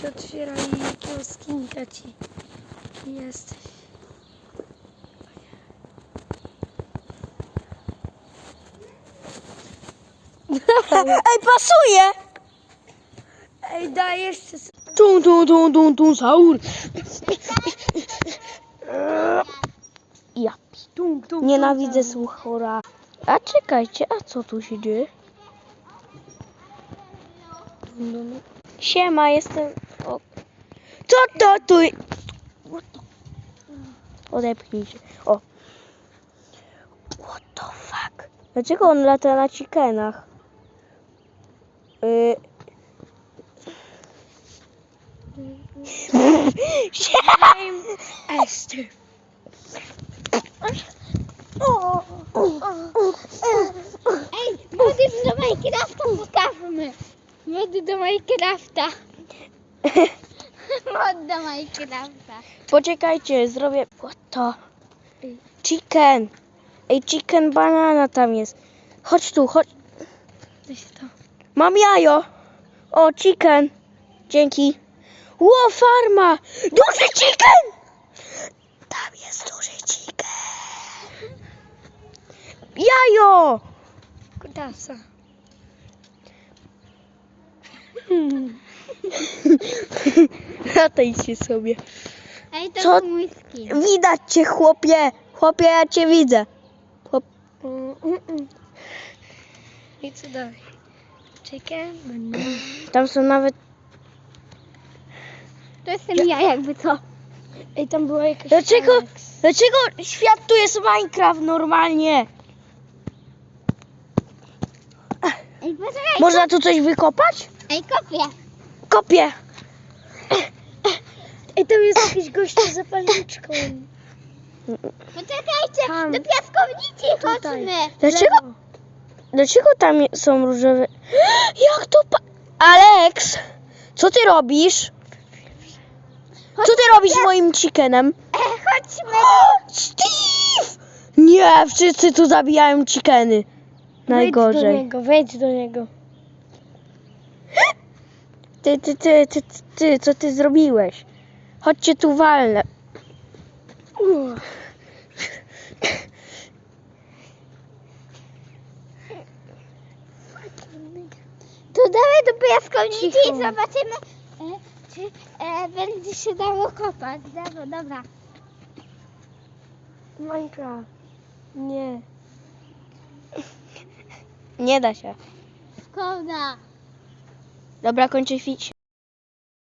się otwiera i jakiego skinka ci jesteś. Ej, pasuje! Ej, daj jeszcze. Tum, tum, tum, tum, tum, saur. Ja nienawidzę słuchora. A czekajcie, a co tu się dzieje? tung. Siema, jestem... O. Co to tu? What the... Odepchnij się. O. What the fuck? Dlaczego on lata na chickenach? Y... Esther. Ej, mody do Minecrafta pokażmy. Mody do Minecrafta. Mod do Minecrafta. Poczekajcie, zrobię... What the... Chicken. Ej, chicken banana tam jest. Chodź tu, chodź. To. Mam jajo. O, chicken. Dzięki. Ło, farma. Duży chicken. Tam jest duży chicken. Jajo. Kutasa. się sobie. Ej, to Co? jest mój skin. Widać cię, chłopie. Chłopie, ja cię widzę. Chłop... Mm, mm, mm. I co dalej? Chicken? banana. Tam są nawet... To jestem ja jakby co. Ej, tam była jakaś... Dlaczego, dlaczego świat tu jest Minecraft normalnie? Ej, poczekaj. Można tu coś wykopać? Ej, kopię. Kopię. Ej, tam jest jakiś gościu z zapalniczką. Poczekajcie, Tam. do piaskownicy Tutaj. chodźmy. Dlaczego? Dlaczego tam je- są różowe? Jak to pa... Alex! Co ty robisz? Co ty robisz z moim chickenem? E, chodźmy. Steve! Nie, wszyscy tu zabijają chickeny. Wejdź do Najgorzej. niego, wejdź do niego. Ty, ty, ty, ty, ty, ty, co ty zrobiłeś? Chodźcie tu walnę. Uch. To dawaj do piaskownicy Cicho. i zobaczymy, e, czy e, będzie się dało kopać. Dobra, dobra. Minecraft. Nie. Nie da się. Szkoda. Dobra, kończę fić.